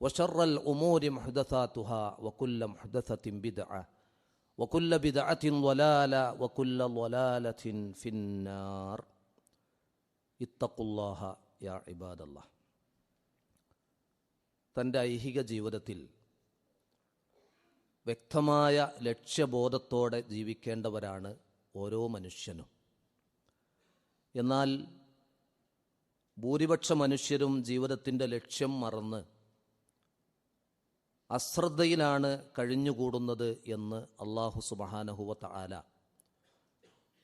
وشر الأمور محدثاتها وكل محدثة بدعة وكل بدعة ضلالة وكل ضلالة في النار اتقوا الله يا عباد الله തൻ്റെ ഐഹിക ജീവിതത്തിൽ വ്യക്തമായ ലക്ഷ്യബോധത്തോടെ ജീവിക്കേണ്ടവരാണ് ഓരോ മനുഷ്യനും എന്നാൽ ഭൂരിപക്ഷ മനുഷ്യരും ജീവിതത്തിൻ്റെ ലക്ഷ്യം മറന്ന് അശ്രദ്ധയിലാണ് കഴിഞ്ഞുകൂടുന്നത് എന്ന് അള്ളാഹു സുബഹാനഹുവത്ത ആല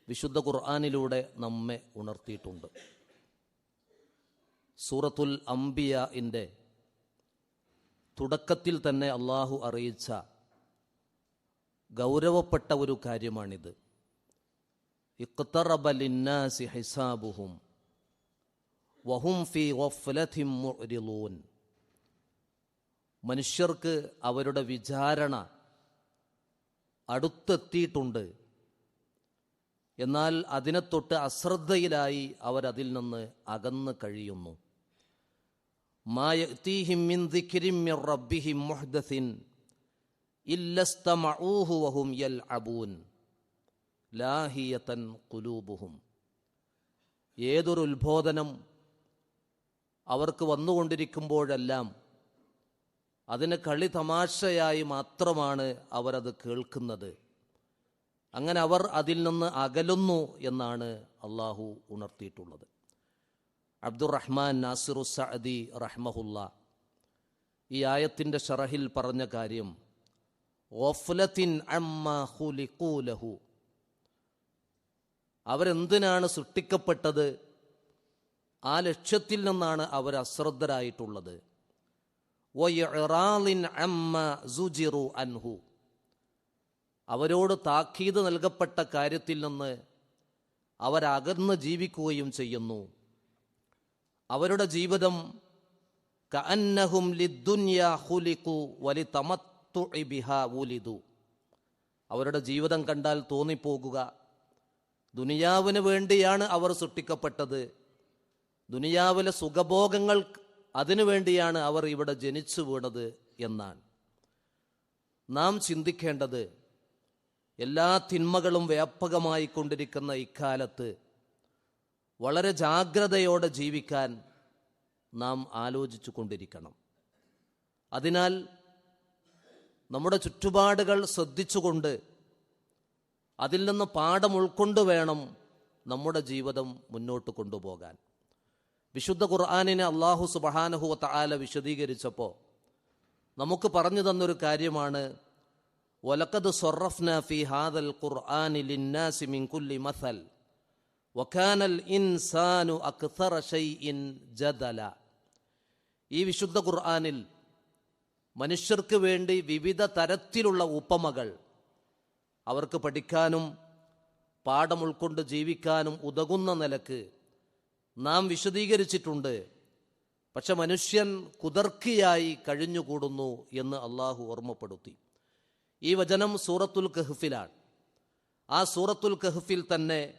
വിശുദ്ധ ഖുർആാനിലൂടെ നമ്മെ ഉണർത്തിയിട്ടുണ്ട്. സൂറത്തുൽ അംബിയന്റെ തുടക്കത്തിൽ തന്നെ അള്ളാഹു അറിയിച്ച ഗൗരവപ്പെട്ട ഒരു കാര്യമാണിത്. ഇഖ്തറബലിന്നാസി ഹിസാബുഹും വഹും ഫി ഗഫ്ലത്തിൻ മുഅ്രിളൂൻ മനുഷ്യർക്ക് അവരുടെ വിചാരണ അടുത്തെത്തിയിട്ടുണ്ട്. എന്നാൽ അതിനെ തൊട്ട് അശ്രദ്ധയിലായി അവരതിൽ നിന്ന് അകന്നു കഴിയുന്നു. കുലൂബുഹും ഏതൊരു ഉത്ബോധനം അവർക്ക് വന്നുകൊണ്ടിരിക്കുമ്പോഴെല്ലാം അതിന് കളി തമാശയായി മാത്രമാണ് അവരത് കേൾക്കുന്നത്. അങ്ങനെ അവർ അതിൽ നിന്ന് അകലുന്നു എന്നാണ് അള്ളാഹു ഉണർത്തിയിട്ടുള്ളത്. അബ്ദുറഹ്മാൻ നാസിറു സഅദി റഹ്മഹുല്ല ഈ ആയത്തിന്റെ ഷറഹിൽ പറഞ്ഞ കാര്യം ഓഫ്ലത്തിൻ അമ്മഹുലിക്കൂലഹു അവരെന്തിനാണ് സൃഷ്ടിക്കപ്പെട്ടത്? ആ ലക്ഷ്യത്തിൽ നിന്നാണ് അവർ അശ്രദ്ധരായിട്ടുള്ളത്. അൻഹു. അവരോട് താക്കീത് നൽകപ്പെട്ട കാര്യത്തിൽ നിന്ന് അവരകർന്ന് ജീവിക്കുകയും ചെയ്യുന്നു. അവരുടെ ജീവിതം കഅന്നഹും വലി അവരുടെ ജീവിതം കണ്ടാൽ തോന്നിപ്പോകുക. ദുനിയാവിന് വേണ്ടിയാണ് അവർ സൃഷ്ടിക്കപ്പെട്ടത്. ദുനിയാവിലെ സുഖഭോഗങ്ങൾ അതിനു വേണ്ടിയാണ് അവർ ഇവിടെ ജനിച്ചു വീണത് എന്നാണ്. നാം ചിന്തിക്കേണ്ടത് എല്ലാ തിന്മകളും വ്യാപകമായി കൊണ്ടിരിക്കുന്ന ഇക്കാലത്ത് വളരെ ജാഗ്രതയോടെ ജീവിക്കാൻ നാം ആലോചിച്ചു കൊണ്ടിരിക്കണം. അതിനാൽ നമ്മുടെ ചുറ്റുപാടുകൾ ശ്രദ്ധിച്ചുകൊണ്ട് അതിൽ നിന്ന് പാഠം ഉൾക്കൊണ്ട് വേണം നമ്മുടെ ജീവിതം മുന്നോട്ട് കൊണ്ടുപോകാൻ. വിശുദ്ധ ഖുർആാനിനെ അള്ളാഹു സുബഹാനഹു വാല വിശദീകരിച്ചപ്പോൾ നമുക്ക് പറഞ്ഞു തന്നൊരു കാര്യമാണ് ഒലക്കത് സൊറഫ്ന ഫി ഹാദൽ ഖുർആാനി ലിന്നാസി മിൻ കുല്ലി മസൽ വഖാനൽ ഇൻസാനു ഷൈഇൻ ജദല. ഈ വിശുദ്ധ ഖുർആാനിൽ മനുഷ്യർക്ക് വേണ്ടി വിവിധ തരത്തിലുള്ള ഉപമകൾ അവർക്ക് പഠിക്കാനും പാഠം ഉൾക്കൊണ്ട് ജീവിക്കാനും ഉതകുന്ന നിലയ്ക്ക് നാം വിശദീകരിച്ചിട്ടുണ്ട്. പക്ഷെ മനുഷ്യൻ കുതർക്കിയായി കഴിഞ്ഞുകൂടുന്നു എന്ന് അള്ളാഹു ഓർമ്മപ്പെടുത്തി. ഈ വചനം സൂറത്തുൽ കഹ്ഫിലാണ്. ആ സൂറത്തുൽ കഹ്ഫിൽ തന്നെ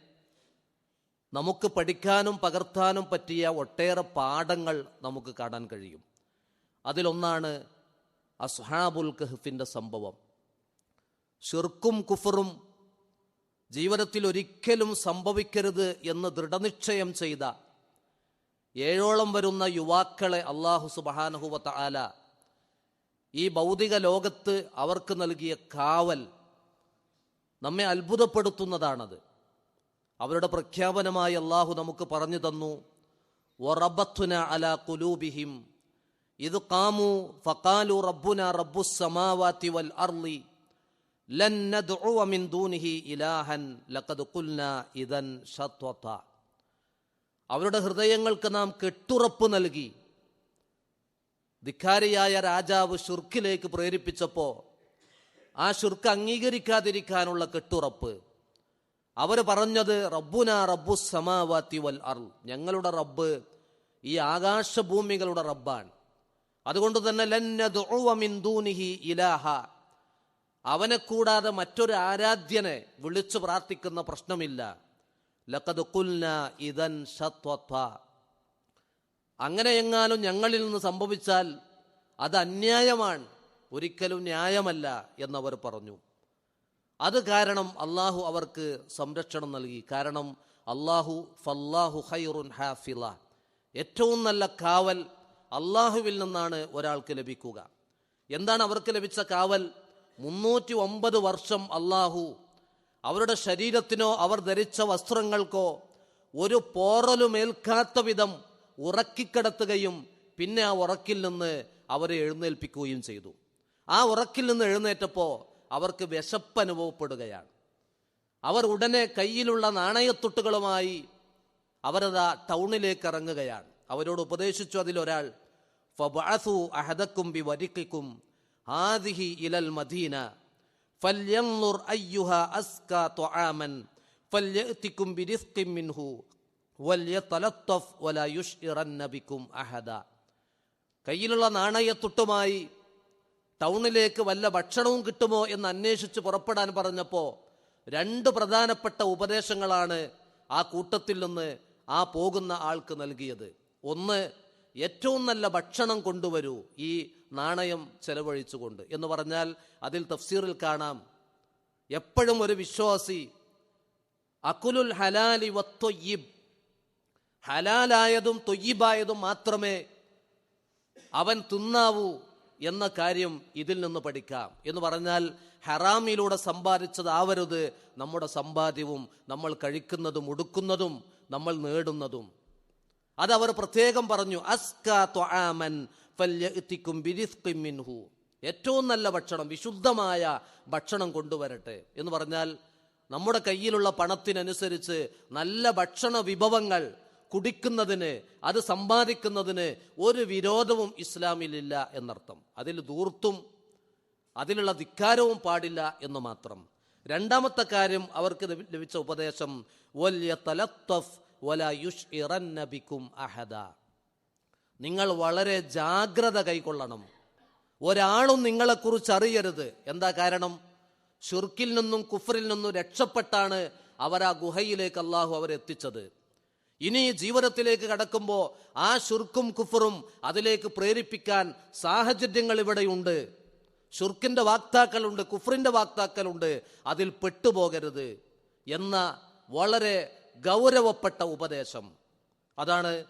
നമുക്ക് പഠിക്കാനും പകർത്താനും പറ്റിയ ഒട്ടേറെ പാഠങ്ങൾ നമുക്ക് കാണാൻ കഴിയും. അതിലൊന്നാണ് അസ്ഹാബുൽ കഹ്ഫിന്റെ സംഭവം. ഷിർക്കും കുഫറും ജീവിതത്തിൽ ഒരിക്കലും സംഭവിക്കരുത് എന്ന് ദൃഢനിശ്ചയം ചെയ്ത ഏഴോളം വരുന്ന യുവാക്കളെ അള്ളാഹു സുബഹാനഹുവത്ത ആല ഈ ഭൗതിക ലോകത്ത് അവർക്ക് നൽകിയ കാവൽ നമ്മെ അത്ഭുതപ്പെടുത്തുന്നതാണത്. അവരുടെ പ്രഖ്യാപനമായി അള്ളാഹു നമുക്ക് പറഞ്ഞു തന്നു ഒറബത്തുന അല കുലൂബിഹിം ഇത് കാമു ഫക്കാലു റബ്ബുന റബ്ബു സമാവാത്തി വൽ അർലി ലൻ ദൂനിഹി ഇലാഹൻ ലഖദ് കുൽന ഇതൻ ശത്വത. അവരുടെ ഹൃദയങ്ങൾക്ക് നാം കെട്ടുറപ്പ് നൽകി. ധിക്കാരിയായ രാജാവ് ഷുർക്കിലേക്ക് പ്രേരിപ്പിച്ചപ്പോൾ ആ ഷുർക്ക് അംഗീകരിക്കാതിരിക്കാനുള്ള കെട്ടുറപ്പ്. അവർ പറഞ്ഞത് റബ്ബുന റബ്ബു സമാവാത്തി വൽ അർ ഞങ്ങളുടെ റബ്ബ് ഈ ആകാശഭൂമികളുടെ റബ്ബാണ്. അതുകൊണ്ട് തന്നെ ലന്നിന്ദൂനിഹി ഇലാഹ. അവനെ കൂടാതെ മറ്റൊരു ആരാധ്യനെ വിളിച്ചു പ്രാർത്ഥിക്കുന്ന പ്രശ്നമില്ല. ലഖദ് കുൽന ഇതൻ ശത്വത്വ. അങ്ങനെ എങ്ങാനും ഞങ്ങളിൽ നിന്ന് സംഭവിച്ചാൽ അത് അന്യായമാണ് ഒരിക്കലും ന്യായമല്ല എന്നവർ പറഞ്ഞു. അത് കാരണം അള്ളാഹു അവർക്ക് സംരക്ഷണം നൽകി. കാരണം അള്ളാഹു ഫല്ലാഹു ഹൈറുൻ ഹാഫില ഏറ്റവും നല്ല കാവൽ അള്ളാഹുവിൽ നിന്നാണ് ഒരാൾക്ക് ലഭിക്കുക. എന്താണ് അവർക്ക് ലഭിച്ച കാവൽ? മുന്നൂറ്റി ഒമ്പത് വർഷം അള്ളാഹു അവരുടെ ശരീരത്തിനോ അവർ ധരിച്ച വസ്ത്രങ്ങൾക്കോ ഒരു പോറലുമേൽക്കാത്ത വിധം ഉറക്കിക്കിടത്തുകയും പിന്നെ ആ ഉറക്കിൽ നിന്ന് അവരെ എഴുന്നേൽപ്പിക്കുകയും ചെയ്തു. ആ ഉറക്കിൽ നിന്ന് എഴുന്നേറ്റപ്പോൾ അവർക്ക് വിശപ്പ് അനുഭവപ്പെടുകയാണ്. അവർ ഉടനെ കയ്യിലുള്ള നാണയത്തുട്ടുകളുമായി അവരതാ ടൗണിലേക്ക് ഇറങ്ങുകയാണ്. അവരോട് ഉപദേശിച്ചു അതിലൊരാൾ ഫബാസു അഹദക്കും ബി വരിക്കും ഹാദിഹി ഇലൽ മദീന. ഫല്യൻളുർ أَيُّهَا അസ്കാ طَعَامًا ഫല്യഅതിക്കും بِرِزْقٍ മിൻഹു وَلْيَتَلَطَّفْ وَلَا يُشْعِرَنَّ بِكُمْ അഹദ. കയ്യിലുള്ള നാണയത്തുട്ടുമായി ടൗണിലേക്ക് വല്ല ഭക്ഷണവും കിട്ടുമോ എന്ന് അന്വേഷിച്ച് പുറപ്പെടാൻ പറഞ്ഞപ്പോൾ രണ്ട് പ്രധാനപ്പെട്ട ഉപദേശങ്ങളാണ് ആ കൂട്ടത്തിൽ നിന്ന് ആ പോകുന്ന ആൾക്ക് നൽകിയത്. ഒന്ന് ഏറ്റവും നല്ല ഭക്ഷണം കൊണ്ടുവരൂ ഈ നാണയം ചെലവഴിച്ചുകൊണ്ട്. എന്ന് പറഞ്ഞാൽ അതിൽ തഫ്സീറിൽ കാണാം. എപ്പോഴും ഒരു വിശ്വാസി അക്കുലുൽ ഹലാലി വത്തൊയ്യിബ് ഹലാലായതും തൊയ്യിബായതും മാത്രമേ അവൻ തിന്നാവൂ എന്ന കാര്യം ഇതിൽ നിന്ന് പഠിക്കാം. എന്ന് പറഞ്ഞാൽ ഹറാമിലൂടെ സമ്പാദിച്ചതാവരുത് നമ്മുടെ സമ്പാദ്യവും നമ്മൾ കഴിക്കുന്നതും ഉടുക്കുന്നതും നമ്മൾ നേടുന്നതും. അതവർ പ്രത്യേകം പറഞ്ഞു മിൻഹു. ഏറ്റവും നല്ല ഭക്ഷണം വിശുദ്ധമായ ഭക്ഷണം കൊണ്ടുവരട്ടെ എന്ന് പറഞ്ഞാൽ നമ്മുടെ കയ്യിലുള്ള പണത്തിനനുസരിച്ച് നല്ല ഭക്ഷണ വിഭവങ്ങൾ കുടിക്കുന്നതിന് അത് സമ്പാദിക്കുന്നതിന് ഒരു വിരോധവും ഇസ്ലാമിലില്ല എന്നർത്ഥം. അതിൽ ദൂർത്തും അതിലുള്ള ധിക്കാരവും പാടില്ല എന്ന് മാത്രം. രണ്ടാമത്തെ കാര്യം അവർക്ക് ലഭിച്ച ഉപദേശം വലിയ തലത്വഫ് വല അഹദ. നിങ്ങൾ വളരെ ജാഗ്രത കൈക്കൊള്ളണം. ഒരാളും നിങ്ങളെക്കുറിച്ച് അറിയരുത്. എന്താ കാരണം? ഷുർക്കിൽ നിന്നും കുഫറിൽ നിന്നും രക്ഷപ്പെട്ടാണ് അവർ ആ ഗുഹയിലേക്ക് അള്ളാഹു അവരെത്തിച്ചത് ഇനി ജീവിതത്തിലേക്ക് കടക്കുമ്പോൾ ആ ഷുർക്കും കുഫറും അതിലേക്ക് പ്രേരിപ്പിക്കാൻ സാഹചര്യങ്ങൾ ഇവിടെയുണ്ട്. ഷുർക്കിന്റെ വാക്താക്കളുണ്ട് കുഫറിന്റെ വാക്താക്കളുണ്ട്. അതിൽ പെട്ടുപോകരുത്. എന്ന വളരെ ഗൗരവപ്പെട്ട ഉപദേശം. അതാണ്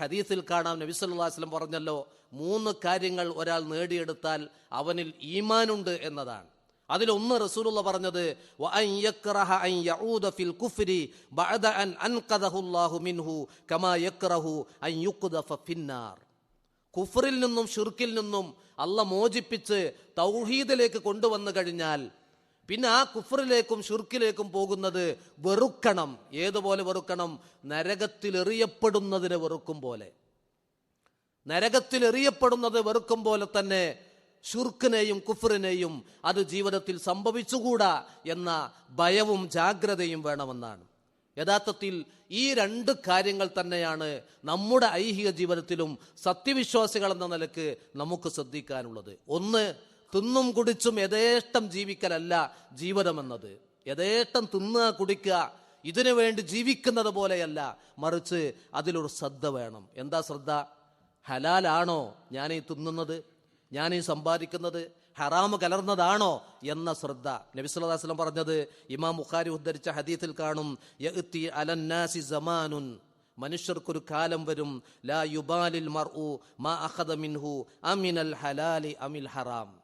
ഹദീസിൽ കാണാം. നബി വസല്ലം പറഞ്ഞല്ലോ മൂന്ന് കാര്യങ്ങൾ ഒരാൾ നേടിയെടുത്താൽ അവനിൽ ഈമാനുണ്ട് എന്നതാണ്. അതിലൊന്ന് റസൂലുള്ള പറഞ്ഞത് കുഫറിൽ നിന്നും ഷിർക്കിൽ നിന്നും അല്ല മോചിപ്പിച്ച് തൗഹീദിലേക്ക് കൊണ്ടുവന്നു കഴിഞ്ഞാൽ പിന്നെ ആ കുഫറിലേക്കും ഷുർക്കിലേക്കും പോകുന്നത് വെറുക്കണം. ഏതുപോലെ വെറുക്കണം? നരകത്തിൽ എറിയപ്പെടുന്നതിനെ വെറുക്കും പോലെ. നരകത്തിൽ എറിയപ്പെടുന്നത് വെറുക്കും പോലെ തന്നെ ഷുർക്കിനെയും കുഫറിനെയും അത് ജീവിതത്തിൽ സംഭവിച്ചുകൂടാ എന്ന ഭയവും ജാഗ്രതയും വേണമെന്നാണ്. യഥാർത്ഥത്തിൽ ഈ രണ്ട് കാര്യങ്ങൾ തന്നെയാണ് നമ്മുടെ ഐഹിക ജീവിതത്തിലും സത്യവിശ്വാസികൾ എന്ന നിലയ്ക്ക് നമുക്ക് ശ്രദ്ധിക്കാനുള്ളത്. ഒന്ന് തിന്നും കുടിച്ചും യഥേഷ്ടം ജീവിക്കലല്ല ജീവിതമെന്നത്. യഥേഷ്ടം തിന്നുക കുടിക്കുക ഇതിനു വേണ്ടി ജീവിക്കുന്നത് പോലെയല്ല. മറിച്ച് അതിലൊരു ശ്രദ്ധ വേണം. എന്താ ശ്രദ്ധ? ഹലാലാണോ ഞാൻ ഈ തിന്നുന്നത്? ഞാൻ ഈ സമ്പാദിക്കുന്നത്? ഹറാമ് കലർന്നതാണോ എന്ന ശ്രദ്ധ. നബിസ്വല്ലാസ്ലം പറഞ്ഞത് ഇമാം ബുഖാരി ഉദ്ധരിച്ച ഹദീത്തിൽ കാണും അലന്നാസി സമാനുൻ. മനുഷ്യർക്കൊരു കാലം വരും ലാ യുബാലിൽ മർഉ മാ അഖദ മിൻഹു അമിനൽ ഹലാലി അമിൽ ഹറാം.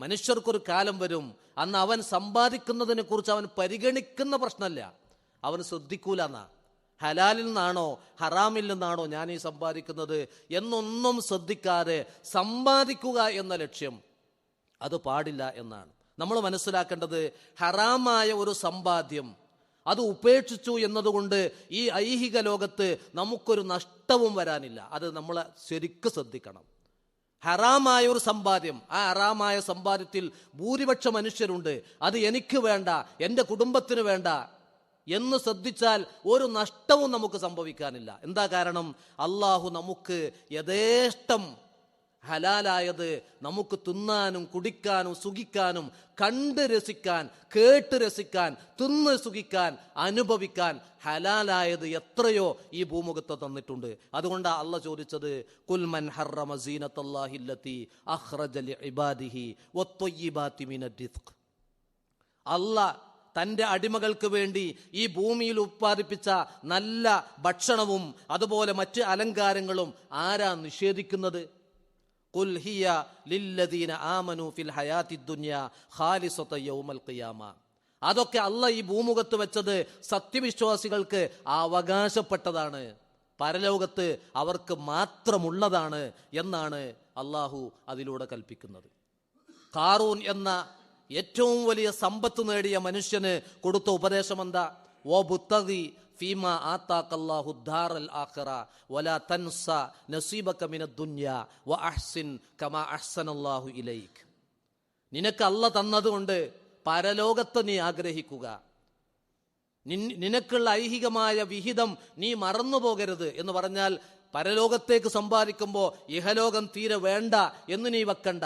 മനുഷ്യർക്കൊരു കാലം വരും. അന്ന് അവൻ സമ്പാദിക്കുന്നതിനെ കുറിച്ച് അവൻ പരിഗണിക്കുന്ന പ്രശ്നമല്ല. അവൻ ശ്രദ്ധിക്കൂല എന്നാ ഹലാലിൽ നിന്നാണോ ഹറാമിൽ നിന്നാണോ ഞാൻ ഈ സമ്പാദിക്കുന്നത് എന്നൊന്നും ശ്രദ്ധിക്കാതെ സമ്പാദിക്കുക എന്ന ലക്ഷ്യം. അത് പാടില്ല എന്നാണ്. നമ്മൾ മനസ്സിലാക്കേണ്ടത് ഹറാമായ ഒരു സമ്പാദ്യം അത് ഉപേക്ഷിച്ചു എന്നതുകൊണ്ട് ഈ ഐഹിക ലോകത്ത് നമുക്കൊരു നഷ്ടവും വരാനില്ല. അത് നമ്മൾ ശരിക്കും ശ്രദ്ധിക്കണം. ഹറാമായ ഒരു സമ്പാദ്യം. ആ ഹറാമായ സമ്പാദ്യത്തിൽ ഭൂരിപക്ഷ മനുഷ്യരുണ്ട്. അത് എനിക്ക് വേണ്ട എന്റെ കുടുംബത്തിന് വേണ്ട എന്ന് ശ്രദ്ധിച്ചാൽ ഒരു നഷ്ടവും നമുക്ക് സംഭവിക്കാനില്ല. എന്താ കാരണം? അള്ളാഹു നമുക്ക് യഥേഷ്ടം ഹലാലായത് നമുക്ക് തിന്നാനും കുടിക്കാനും സുഖിക്കാനും കണ്ട് രസിക്കാൻ കേട്ട് രസിക്കാൻ തിന്ന് സുഖിക്കാൻ അനുഭവിക്കാൻ ഹലാലായത് എത്രയോ ഈ ഭൂമുഖത്ത് തന്നിട്ടുണ്ട്. അതുകൊണ്ടാണ് അല്ല ചോദിച്ചത് കുൽമൻ ഹർറമ സീനത്തല്ലാഹില്ലത്തി റിസ്ഖ് അല്ല തന്റെ അടിമകൾക്ക് വേണ്ടി ഈ ഭൂമിയിൽ ഉത്പാദിപ്പിച്ച നല്ല ഭക്ഷണവും അതുപോലെ മറ്റ് അലങ്കാരങ്ങളും ആരാ നിഷേധിക്കുന്നത്? ഖുൽ ഹിയ ലില്ലദീന ആമനു ഫിൽ ഹയാത്തി ദുനിയ ഖാലിസത യൗമൽ ഖിയാമ. അതൊക്കെ അല്ല ഈ ഭൂമുഖത്ത് വെച്ചത് സത്യവിശ്വാസികൾക്ക് അവകാശപ്പെട്ടതാണ്. പരലോകത്ത് അവർക്ക് മാത്രമുള്ളതാണ് എന്നാണ് അള്ളാഹു അതിലൂടെ കൽപ്പിക്കുന്നത്. കാറൂൻ എന്ന ഏറ്റവും വലിയ സമ്പത്ത് നേടിയ മനുഷ്യന് കൊടുത്ത ഉപദേശം എന്താ? ഓ ബുത്തഗി ഫീമ ആത്താക്കല്ലാഹു ദാറൽ ആഖിറ തൻസ നസീബക മിന ദുനിയ കമാ അഹ്സനല്ലാഹു ഇലൈക്. നിനക്ക് അല്ല തന്നതുകൊണ്ട് പരലോകത്ത് നീ ആഗ്രഹിക്കുക. നിനക്കുള്ള ഐഹികമായ വിഹിതം നീ മറന്നു പോകരുത് എന്ന് പറഞ്ഞാൽ പരലോകത്തേക്ക് സമ്പാദിക്കുമ്പോൾ ഇഹലോകം തീരെ വേണ്ട എന്ന് നീ വെക്കണ്ട.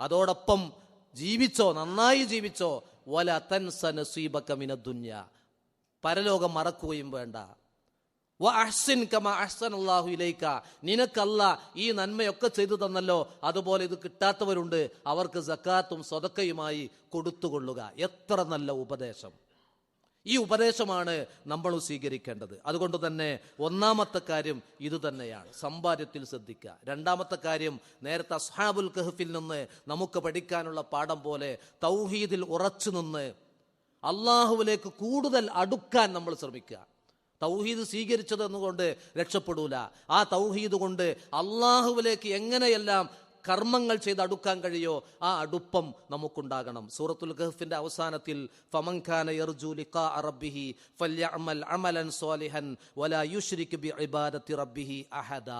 അതോടൊപ്പം ജീവിച്ചോ നന്നായി ജീവിച്ചോ വല തൻസ നസീബക മിന പരലോകം മറക്കുകയും വേണ്ട. വ അഹ്സിൻ നിനക്കല്ല ഈ നന്മയൊക്കെ ചെയ്തു തന്നല്ലോ. അതുപോലെ ഇത് കിട്ടാത്തവരുണ്ട്. അവർക്ക് സക്കാത്തും സ്വതക്കയുമായി കൊടുത്തുകൊള്ളുക. എത്ര നല്ല ഉപദേശം. ഈ ഉപദേശമാണ് നമ്മൾ സ്വീകരിക്കേണ്ടത്. അതുകൊണ്ട് തന്നെ ഒന്നാമത്തെ കാര്യം ഇത് തന്നെയാണ്. സമ്പാദ്യത്തിൽ ശ്രദ്ധിക്കുക. രണ്ടാമത്തെ കാര്യം നേരത്തെ അസ്ഹാബുൽ കഹഫിൽ നിന്ന് നമുക്ക് പഠിക്കാനുള്ള പാഠം പോലെ തൗഹീദിൽ ഉറച്ചു നിന്ന് അള്ളാഹുവിലേക്ക് കൂടുതൽ അടുക്കാൻ നമ്മൾ ശ്രമിക്കുക. തൗഹീദ് സ്വീകരിച്ചത് എന്നുകൊണ്ട് രക്ഷപ്പെടൂല. ആ തൗഹീദ് കൊണ്ട് അള്ളാഹുവിലേക്ക് എങ്ങനെയെല്ലാം കർമ്മങ്ങൾ ചെയ്ത് അടുക്കാൻ കഴിയോ ആ അടുപ്പം നമുക്കുണ്ടാകണം. സൂറത്തുൽ ഗഹഫിന്റെ അവസാനത്തിൽ ഫമൻഖാന യർജു ലിഖാ അമലൻ സ്വാലിഹൻ വലാ ബി ഇബാദത്തി റബ്ബിഹി അഹദ.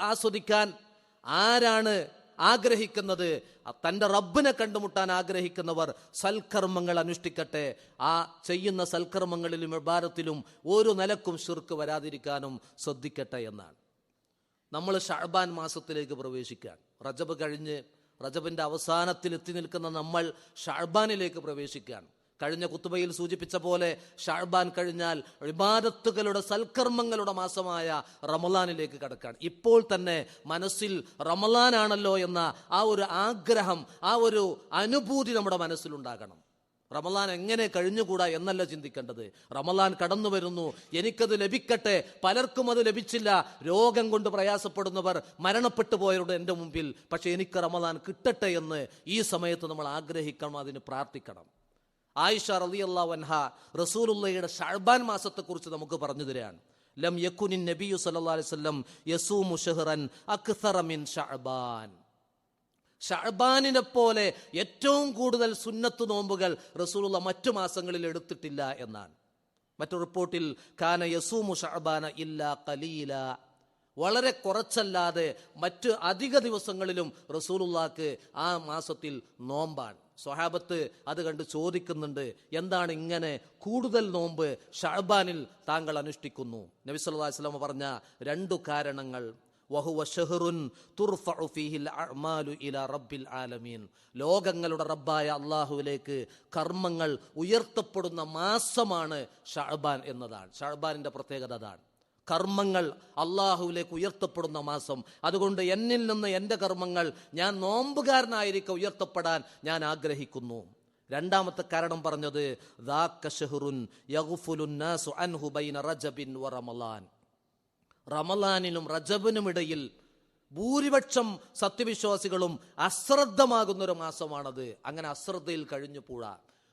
ആസ്വദിക്കാൻ ആരാണ് ആഗ്രഹിക്കുന്നത് തന്റെ റബ്ബിനെ കണ്ടുമുട്ടാൻ ആഗ്രഹിക്കുന്നവർ സൽക്കർമ്മങ്ങൾ അനുഷ്ഠിക്കട്ടെ. ആ ചെയ്യുന്ന സൽക്കർമ്മങ്ങളിലും വിഭാരത്തിലും ഒരു നിലക്കും ശിർക്ക് വരാതിരിക്കാനും ശ്രദ്ധിക്കട്ടെ എന്നാണ്. നമ്മൾ ഷഹബാൻ മാസത്തിലേക്ക് പ്രവേശിക്കാൻ. റജബ് കഴിഞ്ഞ് റജബിന്റെ അവസാനത്തിൽ എത്തി നിൽക്കുന്ന നമ്മൾ ഷഹബാനിലേക്ക് പ്രവേശിക്കാൻ. കഴിഞ്ഞ കുത്തുബയിൽ സൂചിപ്പിച്ച പോലെ ഷാബാൻ കഴിഞ്ഞാൽ ഇബാദത്തുകളുടെ സൽക്കർമ്മങ്ങളുടെ മാസമായ റമലാനിലേക്ക് കടക്കാൻ ഇപ്പോൾ തന്നെ മനസ്സിൽ റമലാനാണല്ലോ എന്ന ആ ഒരു ആഗ്രഹം ആ ഒരു അനുഭൂതി നമ്മുടെ മനസ്സിലുണ്ടാകണം. റമലാൻ എങ്ങനെ കഴിഞ്ഞുകൂടാ എന്നല്ല ചിന്തിക്കേണ്ടത്. റമലാൻ കടന്നു വരുന്നു. എനിക്കത് ലഭിക്കട്ടെ. പലർക്കും അത് ലഭിച്ചില്ല. രോഗം കൊണ്ട് പ്രയാസപ്പെടുന്നവർ മരണപ്പെട്ടു പോയവരുടെ എന്റെ മുമ്പിൽ. പക്ഷെ എനിക്ക് റമലാൻ കിട്ടട്ടെ എന്ന് ഈ സമയത്ത് നമ്മൾ ആഗ്രഹിക്കണം അതിന് പ്രാർത്ഥിക്കണം. ആയിഷ റളിയല്ലാ വൻഹ റസൂലുള്ളയുടെ ഷഅബാൻ മാസത്തെക്കുറിച്ച് നമുക്ക് പറഞ്ഞു തരാണ് ലം യക്കുനിൻ നബിയു സല്ലല്ലാഹു അലൈഹി വസല്ലം യസൂമു ഷഹ്റൻ അക്സറ മിൻ ഷഅബാൻ. ഷഅബാനിനെ പോലെ ഏറ്റവും കൂടുതൽ സുന്നത്ത് നോമ്പുകൾ റസൂലുള്ള മറ്റു മാസങ്ങളിൽ എടുത്തിട്ടില്ല എന്നാണ്. മറ്റു റിപ്പോർട്ടിൽ കാന യസൂമു മുഷാബാന ഇല്ല കലീല വളരെ കുറച്ചല്ലാതെ മറ്റ് അധിക ദിവസങ്ങളിലും റസൂലുള്ളാക്ക് ആ മാസത്തിൽ നോമ്പാണ്. സ്വഹാബത്ത് അത് കണ്ട് ചോദിക്കുന്നുണ്ട് എന്താണ് ഇങ്ങനെ കൂടുതൽ നോമ്പ് ഷഹബാനിൽ താങ്കൾ അനുഷ്ഠിക്കുന്നു? നബി സല്ലല്ലാഹു അലൈഹി വസല്ലം പറഞ്ഞ രണ്ടു കാരണങ്ങൾ. ലോകങ്ങളുടെ റബ്ബായ അള്ളാഹുവിലേക്ക് കർമ്മങ്ങൾ ഉയർത്തപ്പെടുന്ന മാസമാണ് ഷഹബാൻ എന്നതാണ്. ഷഹബാനിന്റെ പ്രത്യേകത അതാണ്. കർമ്മങ്ങൾ അള്ളാഹുവിലേക്ക് ഉയർത്തപ്പെടുന്ന മാസം. അതുകൊണ്ട് എന്നിൽ നിന്ന് എന്റെ കർമ്മങ്ങൾ ഞാൻ നോമ്പുകാരനായിരിക്കെ ഉയർത്തപ്പെടാൻ ഞാൻ ആഗ്രഹിക്കുന്നു. രണ്ടാമത്തെ കാരണം പറഞ്ഞത് റമലാനിലും റജബിനും ഇടയിൽ ഭൂരിപക്ഷം സത്യവിശ്വാസികളും അശ്രദ്ധമാകുന്നൊരു മാസമാണത്. അങ്ങനെ അശ്രദ്ധയിൽ കഴിഞ്ഞു പൂഴ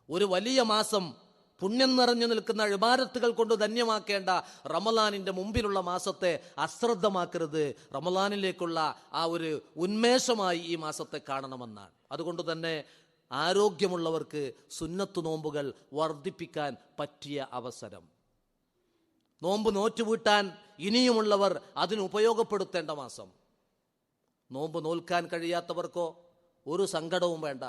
ഒരു വലിയ മാസം പുണ്യം നിറഞ്ഞു നിൽക്കുന്ന ഇബാരത്തുകൾ കൊണ്ട് ധന്യമാക്കേണ്ട റമലാനിന്റെ മുമ്പിലുള്ള മാസത്തെ അശ്രദ്ധമാക്കരുത്. റമലാനിലേക്കുള്ള ആ ഒരു ഉന്മേഷമായി ഈ മാസത്തെ കാണണമെന്നാണ്. അതുകൊണ്ട് തന്നെ ആരോഗ്യമുള്ളവർക്ക് സുന്നത്ത് നോമ്പുകൾ വർദ്ധിപ്പിക്കാൻ പറ്റിയ അവസരം. നോമ്പ് നോറ്റുവീട്ടാൻ ഇനിയുമുള്ളവർ അതിന് ഉപയോഗപ്പെടുത്തേണ്ട മാസം. നോമ്പ് നോൽക്കാൻ കഴിയാത്തവർക്കോ ഒരു സങ്കടവും വേണ്ട.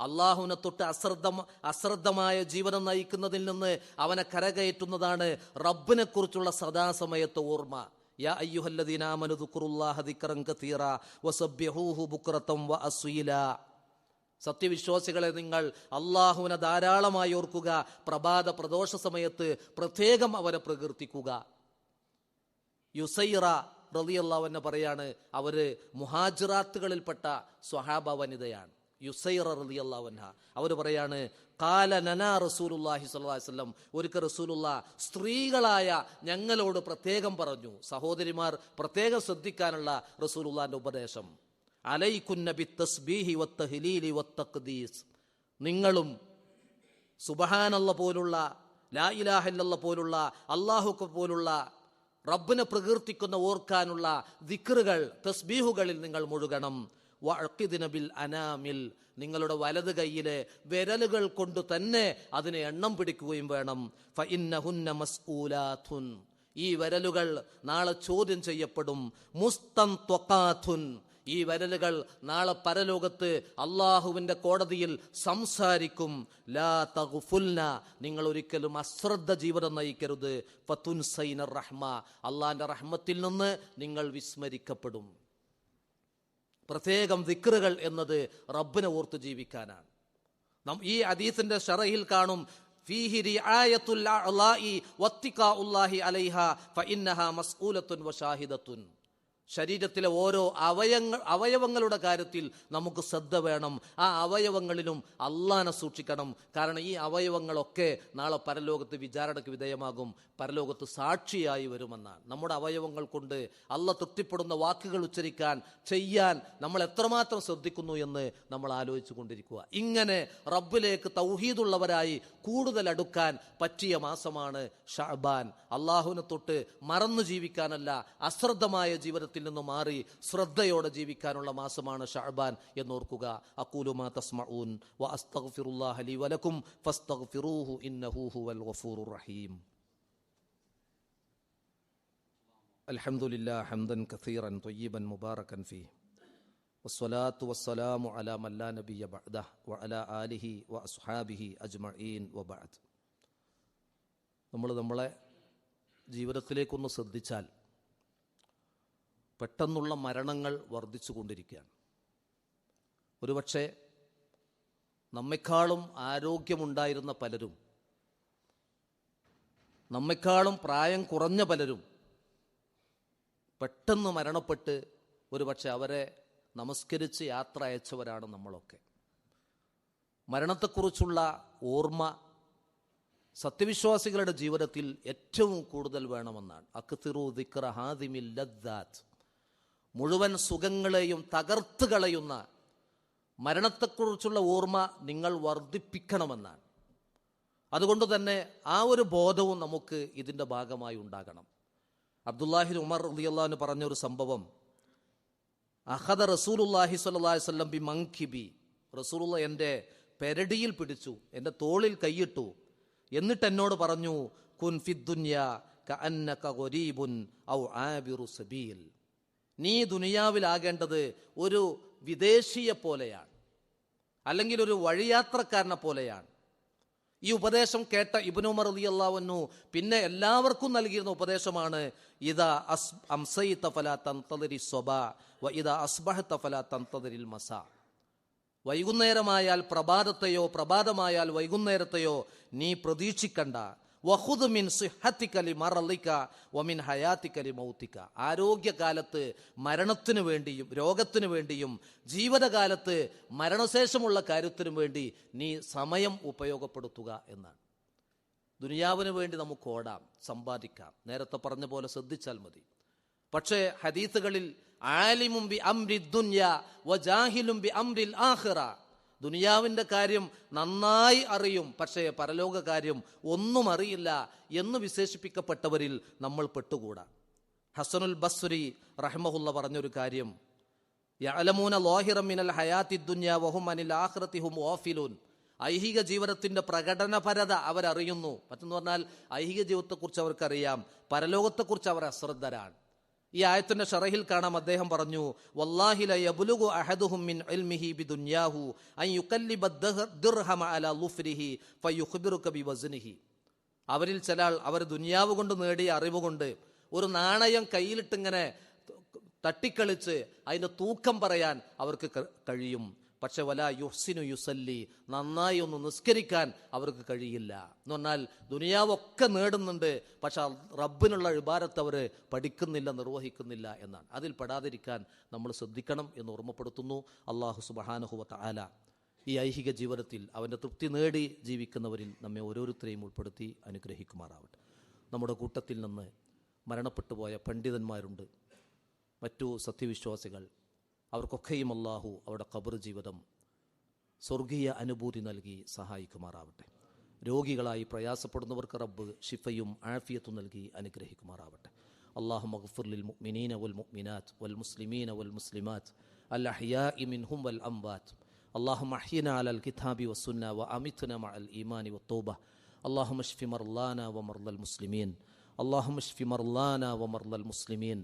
അള്ളാഹുവിനെ തൊട്ട് അശ്രദ്ധ അശ്രദ്ധമായ ജീവനം നയിക്കുന്നതിൽ നിന്ന് അവനെ കരകയറ്റുന്നതാണ് റബ്ബിനെ കുറിച്ചുള്ള സദാസമയത്ത് ഓർമ്മ. യാ അയ്യുഹല്ലദീനാമനു സത്യവിശ്വാസികളെ നിങ്ങൾ അള്ളാഹുവിനെ ധാരാളമായി ഓർക്കുക പ്രഭാത പ്രദോഷ സമയത്ത് പ്രത്യേകം അവരെ പ്രകീർത്തിക്കുക. യുസൈറ റതിയല്ലാവെന്നെ പറയാണ് അവർ മുഹാജിറാത്തുകളിൽപ്പെട്ട സ്വഹാബ വനിതയാണ്. യുസൈറ റളിയല്ലാവൻഹ അവർ പറയാണ് കാല നന റസൂലുല്ലാഹി വസല്ലം. ഒരിക്കൽ റസൂലുള്ള സ്ത്രീകളായ ഞങ്ങളോട് പ്രത്യേകം പറഞ്ഞു. സഹോദരിമാർ പ്രത്യേകം ശ്രദ്ധിക്കാനുള്ള റസൂലുള്ളാന്റെ ഉപദേശം. അലൈക്കുന്നബി തസ്ബീഹി വത്തഹ്ലീലി വത്തഖ്ദീസ്. നിങ്ങളും സുബഹാനല്ല പോലുള്ള ലാ ഇലാഹല്ല പോലുള്ള അള്ളാഹുക്ക് പോലുള്ള റബ്ബിനെ പ്രകീർത്തിക്കുന്ന ഓർക്കാനുള്ള ദിക്റുകൾ തസ്ബീഹുകളിൽ നിങ്ങൾ മുഴുകണം. വഅഖിദ്ന ബിൽ അനാമിൽ നിങ്ങളുടെ വലത് കൈയിലെ വിരലുകൾ കൊണ്ട് തന്നെ അതിനെ എണ്ണം പിടിക്കുകയും വേണം. മസ്ഊലാത്തുൻ. ഈ വിരലുകൾ നാളെ ചോദ്യം ചെയ്യപ്പെടും. മുസ്തം ത്വക്കാഥുൻ ഈ വരലുകൾ നാളെ പരലോകത്ത് അള്ളാഹുവിന്റെ കോടതിയിൽ സംസാരിക്കും. ലാ തഗ്ഫുൽന. നിങ്ങൾ ഒരിക്കലും അശ്രദ്ധ ജീവിതം നയിക്കരുത്. ഫത്തുൻ റഹ്മ. അള്ളാന്റെ റഹ്മത്തിൽ നിന്ന് നിങ്ങൾ വിസ്മരിക്കപ്പെടും. പ്രത്യേകം ദിക്റുകൾ എന്നത് റബ്ബിനെ ഓർത്ത് ജീവിക്കാനാണ്. നം ഈ അദീസിന്റെ ഷറയിൽ കാണും ഫീഹി റിആയത്തുൽ അലൈഹ ഫഇന്നഹാ മസ്ഊലത്തുൻ വശാഹിദത്തുൻ ശരീരത്തിലെ ഓരോ അവയങ്ങൾ അവയവങ്ങളുടെ കാര്യത്തിൽ നമുക്ക് ശ്രദ്ധ വേണം. ആ അവയവങ്ങളിലും അള്ളാനെ സൂക്ഷിക്കണം. കാരണം ഈ അവയവങ്ങളൊക്കെ നാളെ പരലോകത്ത് വിചാരണയ്ക്ക് വിധേയമാകും. പരലോകത്ത് സാക്ഷിയായി വരുമെന്നാണ്. നമ്മുടെ അവയവങ്ങൾ കൊണ്ട് അള്ള തൃപ്തിപ്പെടുന്ന വാക്കുകൾ ഉച്ചരിക്കാൻ ചെയ്യാൻ നമ്മൾ എത്രമാത്രം ശ്രദ്ധിക്കുന്നു എന്ന് നമ്മൾ ആലോചിച്ചു കൊണ്ടിരിക്കുക. ഇങ്ങനെ റബ്ബിലേക്ക് തൗഹീദുള്ളവരായി കൂടുതൽ അടുക്കാൻ പറ്റിയ മാസമാണ് ഷാബാൻ. അള്ളാഹുവിനെ തൊട്ട് മറന്നു ജീവിക്കാനല്ല അശ്രദ്ധമായ ജീവിതത്തിൽ നിന്ന് മാറി ശ്രദ്ധയോടെ ജീവിക്കാനുള്ള മാസമാണ് ഷഅബാൻ എന്നോർക്കുക അക്കൂലുമാ തസ്മഊൻ വ അസ്തഗ്ഫിറുല്ലാഹ ലി വലക്കും ഫസ്തഗ്ഫിറൂഹു ഇന്നഹു ഹുവൽ ഗഫൂറുർ റഹീം الحمد لله حمدا كثيرا طيبا مباركا فيه والصلاة والسلام على من لا نبي بعده وعلى آله وأصحابه أجمعين وبعد നമ്മൾ നമ്മളെ ജീവിതത്തിലേക്കൊന്ന് ശ്രദ്ധിച്ചാൽ പെട്ടെന്നുള്ള മരണങ്ങൾ വർദ്ധിച്ചു കൊണ്ടിരിക്കുകയാണ് ഒരുപക്ഷെ നമ്മെക്കാളും ആരോഗ്യമുണ്ടായിരുന്ന പലരും നമ്മെക്കാളും പ്രായം കുറഞ്ഞ പലരും പെട്ടെന്ന് മരണപ്പെട്ട് ഒരുപക്ഷെ അവരെ നമസ്കരിച്ച് യാത്ര അയച്ചവരാണ് നമ്മളൊക്കെ. മരണത്തെക്കുറിച്ചുള്ള ഓർമ്മ സത്യവിശ്വാസികളുടെ ജീവിതത്തിൽ ഏറ്റവും കൂടുതൽ വേണമെന്നാണ്. അക്തിറു ദിക്ര ഹാദിമിൽ ലദ്ദാത്ത്. മുഴുവൻ സുഖങ്ങളെയും തകർത്ത് കളയുന്ന മരണത്തെക്കുറിച്ചുള്ള ഓർമ്മ നിങ്ങൾ വർദ്ധിപ്പിക്കണമെന്നാണ്. അതുകൊണ്ട് തന്നെ ആ ഒരു ബോധവും നമുക്ക് ഇതിന്റെ ഭാഗമായി ഉണ്ടാകണം. അബ്ദുല്ലാഹിൻ ഉമർ റളിയല്ലാഹു പറഞ്ഞൊരു സംഭവം അഹദ റസൂലുല്ലാഹി സ്വല്ലല്ലാഹി വസല്ലം ബി മങ്കിബി റസൂലുള്ള എന്റെ പെരടിയിൽ പിടിച്ചു എന്റെ തോളിൽ കൈയിട്ടു എന്നിട്ട് എന്നോട് പറഞ്ഞു കുൻ ഫിദ്ദുന്യ കഅന്നക ഗരീബുൻ ഔ ആബിറു സബീൽ. നീ ദുനിയാവിലാകേണ്ടത് ഒരു വിദേശിയെ പോലെയാണ്. അല്ലെങ്കിൽ ഒരു വഴിയാത്രക്കാരനെ പോലെയാണ്. ഈ ഉപദേശം കേട്ട ഇബനുമർ അലി അള്ളാവുന്നു പിന്നെ എല്ലാവർക്കും നൽകിയിരുന്ന ഉപദേശമാണ് ഇതാ അസ് അംസൈ തഫല തന്തതിരി സ്വബ വ ഇതാ അസ്ബഹത്ത തഫല തന്തതിരിൽ മസ. വൈകുന്നേരമായാൽ പ്രഭാതത്തെയോ പ്രഭാതമായാൽ വൈകുന്നേരത്തെയോ നീ പ്രതീക്ഷിക്കണ്ട. വഹുദ് മിൻ സിഹത്തിക്കലി മറലിക്ക വമിൻ ഹയാത്തിക്കലി മൗത്തിക്ക ആരോഗ്യകാലത്ത് മരണത്തിനു വേണ്ടിയും രോഗത്തിനു വേണ്ടിയും ജീവിതകാലത്ത് മരണശേഷമുള്ള കാര്യത്തിനു വേണ്ടി നീ സമയം ഉപയോഗപ്പെടുത്തുക എന്നാണ്. ദുനിയാവിന് വേണ്ടി നമുക്ക് ഓടാം സമ്പാദിക്കാം. നേരത്തെ പറഞ്ഞ പോലെ ശ്രദ്ധിച്ചാൽ മതി. പക്ഷേ ഹദീസുകളിൽ ആലിമും ബി അംരി ദുന്യ വജാഹിലും ബി അംരിൽ ആഖിറ ദുനിയാവിന്റെ കാര്യം നന്നായി അറിയും പക്ഷേ പരലോക കാര്യം ഒന്നും അറിയില്ല എന്ന് വിശേഷിപ്പിക്കപ്പെട്ടവരിൽ നമ്മൾ പെട്ടുകൂടാ. ഹസനുൽ ബസ്രി റഹ്മഹുല്ല പറഞ്ഞൊരു കാര്യം യഅലമൂന ലോഹിറമിനൽ ഹയാത്തി ദുന്യ വഹും അനിൽ ആഖിറത്തിഹും ഓഫിലൂൻ ഐഹിക ജീവിതത്തിന്റെ പ്രകടനപരത അവരറിയുന്നു. മറ്റെന്ന് പറഞ്ഞാൽ ഐഹിക ജീവിതത്തെക്കുറിച്ച് അവർക്കറിയാം പരലോകത്തെക്കുറിച്ച് അവർ അശ്രദ്ധരാണ്. ഈ ആയത്തിന്റെ ഷറഹിൽ കാണാം അദ്ദേഹം പറഞ്ഞു അവരിൽ ചില ആൾ അവർ ദുന്യാവ് കൊണ്ട് നേടിയ അറിവ് കൊണ്ട് ഒരു നാണയം കയ്യിലിട്ടിങ്ങനെ തട്ടിക്കളിച്ച് അതിന്റെ തൂക്കം പറയാൻ അവർക്ക് കഴിയും. പക്ഷെ വല യുഹ്സിനു യുസല്ലി നന്നായി ഒന്ന് നിസ്കരിക്കാൻ അവർക്ക് കഴിയില്ല. എന്ന് പറഞ്ഞാൽ ദുനിയാവൊക്കെ നേടുന്നുണ്ട് പക്ഷെ റബ്ബിനുള്ള ഇബാരത്ത് അവർ പഠിക്കുന്നില്ല നിർവഹിക്കുന്നില്ല എന്നാണ്. അതിൽ പെടാതിരിക്കാൻ നമ്മൾ ശ്രദ്ധിക്കണം എന്ന് ഓർമ്മപ്പെടുത്തുന്നു അള്ളാഹു സുബഹാനുഹുവത്ത ആല ഈ ഐഹിക ജീവിതത്തിൽ അവന്റെ തൃപ്തി നേടി ജീവിക്കുന്നവരിൽ നമ്മെ ഓരോരുത്തരെയും ഉൾപ്പെടുത്തി അനുഗ്രഹിക്കുമാറാവട്ടെ. നമ്മുടെ കൂട്ടത്തിൽ നിന്ന് മരണപ്പെട്ടു പോയ പണ്ഡിതന്മാരുണ്ട്. മറ്റു സത്യവിശ്വാസികൾ അവർക്കൊക്കെയും അള്ളാഹു അവരുടെ ഖബർ ജീവിതം സ്വർഗീയ അനുഭൂതി നൽകി സഹായിക്കുമാറാവട്ടെ രോഗികളായി പ്രയാസപ്പെടുന്നവർക്ക് റബ്ബ് ഷിഫയും ആഫിയത്തും നൽകി അനുഗ്രഹിക്കുമാറാവട്ടെ അള്ളാഹു മഗ്ഫുർലിൽ മുഅ്മിനീന വൽ മുഅ്മിനാത്ത് വൽ മുസ്ലിമീന വൽ മുസ്ലിമാത്ത് അൽ അഹ്യാഇ മിൻഹും വൽ അംവാത്ത് اللهم احينا على الكتاب والسنة وأمتنا مع الإيمان والتوبة اللهم اشف مرضانا ومرضى المسلمين اللهم اشف مرضانا ومرضى المسلمين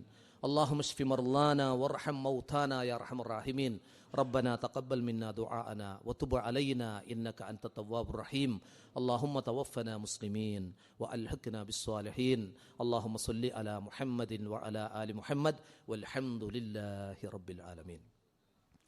اللهم اشف مرضانا وارحم موتانا يا أرحم الراحمين. ربنا تقبل منا دعاءنا وتب علينا إنك أنت التواب الرحيم. اللهم توفنا مسلمين وألحقنا بالصالحين. اللهم صل على محمد وعلى آل محمد والحمد لله رب العالمين.